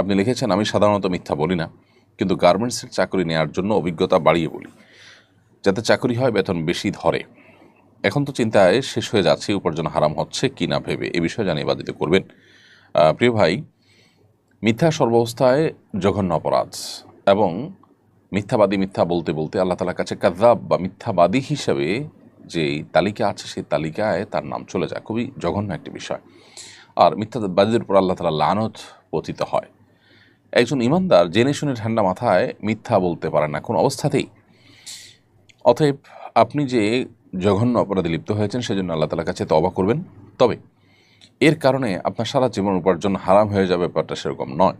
আপনি লিখেছেন, আমি সাধারণত মিথ্যা বলি না, কিন্তু গার্মেন্টসের চাকরি নেওয়ার জন্য অভিজ্ঞতা বাড়িয়ে বলি, যাতে চাকরি হয় বেতন বেশি ধরে। এখন তো চিন্তায় শেষ হয়ে যাচ্ছে, উপার্জন হারাম হচ্ছে কি না ভেবে। এ বিষয়ে জানিয়ে বাধিত করবেন। প্রিয় ভাই, মিথ্যা সর্বাবস্থায় জঘন্য অপরাধ এবং মিথ্যাবাদী মিথ্যা বলতে বলতে আল্লাহ তালার কাছে কাজাব বা মিথ্যাবাদী হিসেবে যে তালিকা আছে, সেই তালিকায় তার নাম চলে যায়। খুবই জঘন্য একটি বিষয়। আর মিথ্যাবাদীদের উপর আল্লাহ তালা লানত পতিত হয়। একজন ইমানদার, জেনে শুনে ঠান্ডা মাথায় মিথ্যা বলতে পারে না, কোন অবস্থাতেই। অতএব আপনি যে জঘন্য অপরাধে লিপ্ত হয়েছেন, সেজন্য আল্লাহ তালার কাছে তবা করবেন। তবে এর কারণে আপনার সারা জীবন উপার্জন হারাম হয়ে যাবে ব্যাপারটা সেরকম নয়।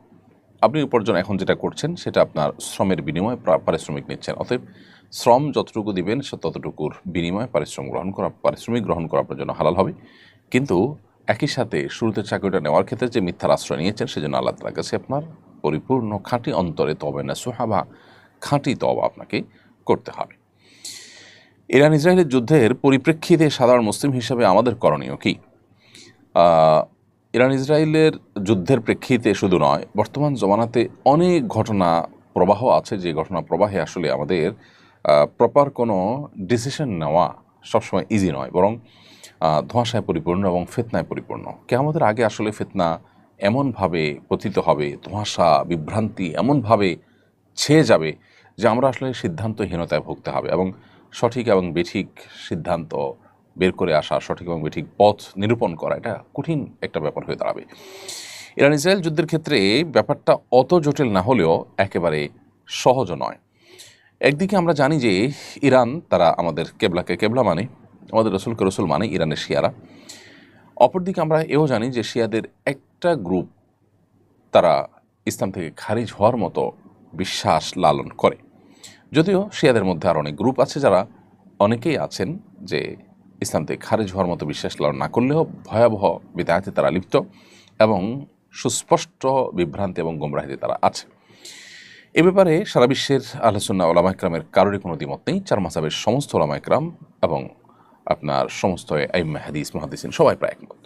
আপনি উপার্জন এখন যেটা করছেন, সেটা আপনার শ্রমের বিনিময়ে পারিশ্রমিক নিচ্ছেন। অতএব শ্রম যতটুকু দিবেন, সে ততটুকুর বিনিময়ে পারিশ্রম গ্রহণ করা পারিশ্রমিক গ্রহণ করা আপনার জন্য হালাল হবে। কিন্তু একই সাথে শুরুতে চাকরিটা নেওয়ার ক্ষেত্রে যে মিথ্যার আশ্রয় নিয়েছেন, সেজন্য আল্লাহ তালার কাছে আপনার পরিপূর্ণ খাঁটি অন্তরে তবে না সোহাবা খাঁটি তবা আপনাকে করতে হবে। ইরান ইসরায়েলের যুদ্ধের পরিপ্রেক্ষিতে সাধারণ মুসলিম হিসাবে আমাদের করণীয় কি? ইরান ইসরায়েলের যুদ্ধের প্রেক্ষিতে শুধু নয়, বর্তমান জমানাতে অনেক ঘটনা প্রবাহ আছে। যে ঘটনা প্রবাহে আসলে আমাদের প্রপার কোনো ডিসিশন নেওয়া সবসময় ইজি নয়, বরং ধোঁয়াশায় পরিপূর্ণ এবং ফেতনায় পরিপূর্ণ। কে আমাদের আগে আসলে ফেতনা এমনভাবে পতিত হবে, ধোঁয়াশা, বিভ্রান্তি এমনভাবে ছেয়ে যাবে যে আমরা আসলে সিদ্ধান্তহীনতায় ভুগতে হবে এবং সঠিক এবং বেঠিক সিদ্ধান্ত বের করে আসা, সঠিক এবং বেঠিক পথ নিরূপণ করা, এটা কঠিন একটা ব্যাপার হয়ে দাঁড়াবে। ইরান ইসরায়েল যুদ্ধের ক্ষেত্রে ব্যাপারটা অত জটিল না হলেও একেবারে সহজও নয়। একদিকে আমরা জানি যে ইরান, তারা আমাদের কেবলাকে কেবলা মানে আমাদের রসুলকে রসুল মানে ইরানের শিয়ারা। অপরদিকে আমরা এও জানি যে শিয়াদের একটা গ্রুপ তারা ইসলাম থেকে খারিজ হওয়ার মতো বিশ্বাস লালন করে। যদিও শিয়াদের মধ্যে আর অনেক গ্রুপ আছে যারা অনেকেই আছেন যে ইসলাম থেকে খারিজ হওয়ার মতো বিশ্বাস লালন না করলেও ভয়াবহ বিদায়তে তারা লিপ্ত এবং সুস্পষ্ট বিভ্রান্তি এবং গোমরাহিতে তারা আছে। এ ব্যাপারে সারা বিশ্বের আলোচনা ওলামা একরামের কারোরই কোনো দ্বিমত নেই। চার মাসাবের সমস্ত ওলামা একরাম এবং আপনার সমস্ত হাদিস মহাদিসিন সবাই প্রায় একমত।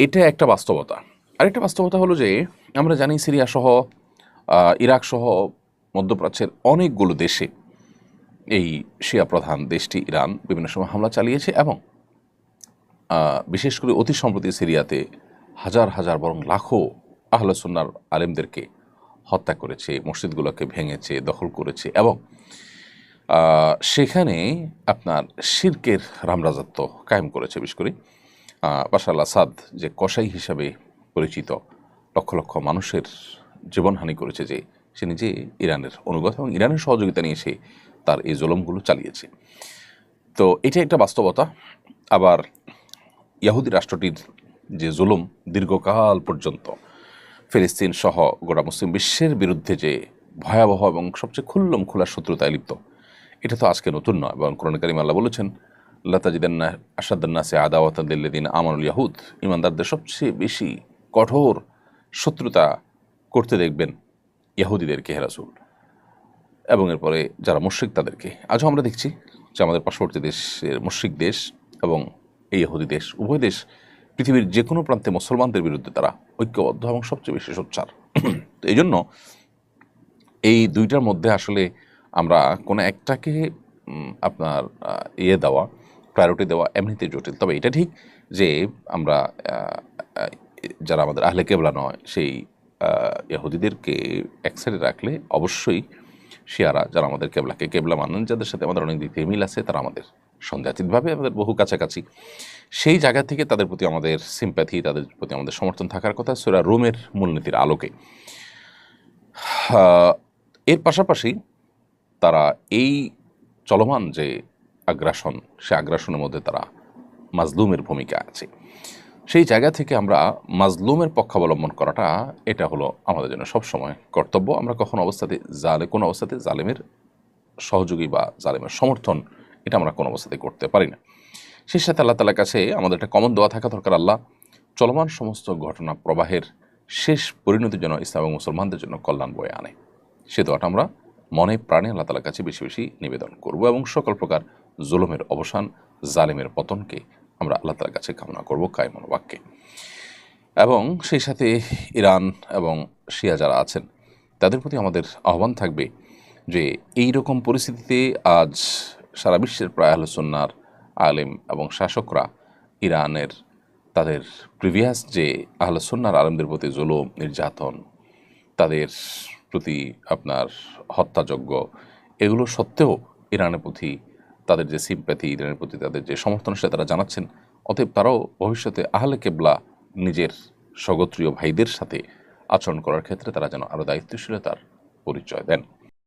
এটা একটা বাস্তবতা। আরেকটা বাস্তবতা হলো যে আমরা জানি সিরিয়া সহ ইরাক সহ মধ্যপ্রাচ্যের অনেকগুলো দেশে এই শিয়া প্রধান দেশটি ইরান বিভিন্ন সময় হামলা চালিয়েছে এবং বিশেষ করে অতি সম্প্রতি সিরিয়াতে হাজার হাজার বরং লাখো আহলসুন্নার আলেমদেরকে হত্যা করেছে, মসজিদগুলোকে ভেঙেছে, দখল করেছে এবং সেখানে আপনার শির্কের রামরাজত্ব কায়েম করেছে বিশেষ করে। আল আসাদ যে কসাই হিসাবে পরিচিত, লক্ষ লক্ষ মানুষের জীবনহানি করেছে যে, সে নিজে ইরানের অনুগত এবং ইরানের সহযোগিতা নিয়ে সে তার এই জুলমগুলো চালিয়েছে। তো এটা একটা বাস্তবতা। আবার ইয়াহুদি রাষ্ট্রটির যে জুলুম দীর্ঘকাল পর্যন্ত ফিলিস্তিন সহ গোটা মুসলিম বিশ্বের বিরুদ্ধে যে ভয়াবহ এবং সবচেয়ে খুল্লম খোলা শত্রুতায় লিপ্ত, এটা তো আজকে নতুন নয় এবং কোরআন কারিম আল্লাহ বলেছেন, লতাজিদান্না আসাদান্না সে আদাওয়াতিন আমানুল ইয়াহুদ ইমানদারদের সবচেয়ে বেশি কঠোর শত্রুতা করতে দেখবেন ইয়াহুদিদেরকে হেরাসুল এবং এরপরে যারা মুশ্রিক, তাদেরকে। আজও আমরা দেখছি যে আমাদের পার্শ্ববর্তী দেশের মুশ্রিক দেশ এবং এই ইহুদি দেশ, উভয় দেশ পৃথিবীর যে কোনো প্রান্তে মুসলমানদের বিরুদ্ধে তারা ঐক্যবদ্ধ এবং সবচেয়ে বেশি সোচ্চার। তো এই জন্য এই দুইটার মধ্যে আসলে আমরা কোনো একটাকে আপনার ইয়ে দেওয়া প্রায়োরিটি দেওয়া এমনিতে জটিল। তবে এটা ঠিক যে আমরা যারা আমাদের আহলে কেবলা নয়, সেই ইহুদিদেরকে এক সাইডে রাখলে অবশ্যই শিয়ারা যারা আমাদের কেবলাকে কেবলা মানেন, যাদের সাথে আমাদের অনেক দিক মিল আছে, তারা আমাদের সন্দেহাতীতভাবে আমাদের বহু কাছাকাছি। সেই জায়গা থেকে তাদের প্রতি আমাদের সিম্প্যাথি তাদের প্রতি আমাদের সমর্থন থাকার কথা সেরা রোমের মূলনীতির আলোকে। এর পাশাপাশি তারা এই চলমান যে আগ্রাসন, সে আগ্রাসনের মধ্যে তারা মাজলুমের ভূমিকা আছে। সেই জায়গা থেকে আমরা মাজলুমের পক্ষাবলম্বন করাটা, এটা হলো আমাদের জন্য সবসময় কর্তব্য। আমরা কখনো অবস্থাতে জালে, কোনো অবস্থাতে জালেমের সহযোগী বা জালেমের সমর্থন এটা আমরা কোনো অবস্থাতে করতে পারি না। সেই সাথে আল্লাহ তালার কাছে আমাদের একটা কমন দোয়া থাকা দরকার আল্লাহ। চলমান সমস্ত ঘটনা প্রবাহের শেষ পরিণতির জন্য ইসলাম এবং মুসলমানদের জন্য কল্যাণ বয়ে আনে। সে দোয়াটা আমরা মনে প্রাণে আল্লাহ তালার কাছে বেশি বেশি নিবেদন করব এবং সকল প্রকার জুলুমের অবসান, জালেমের পতনকে আমরা আল্লাহ তালার কাছে কামনা করব কায়মন বাক্যে এবং সেই সাথে ইরান এবং শিয়া যারা আছেন, তাদের প্রতি আমাদের আহ্বান থাকবে যে এই রকম পরিস্থিতিতে আজ সারা বিশ্বের প্রায় আলোচনার আলেম এবং শাসকরা ইরানের তাদের প্রিভিয়াস যে আহলসন্নার আলেমদের প্রতি জুলুম, নির্যাতন, তাদের প্রতি আপনার হত্যাযজ্ঞ, এগুলো সত্ত্বেও ইরানের প্রতি তাদের যে সিম্প্যাথি ইরানের প্রতি তাদের যে সমর্থন সেটা তারা জানাচ্ছেন। অতএব তারাও ভবিষ্যতে আহলে কেবলা নিজের স্বগোত্রীয় ভাইদের সাথে আচরণ করার ক্ষেত্রে তারা যেন আরও দায়িত্বশীলতার পরিচয় দেন।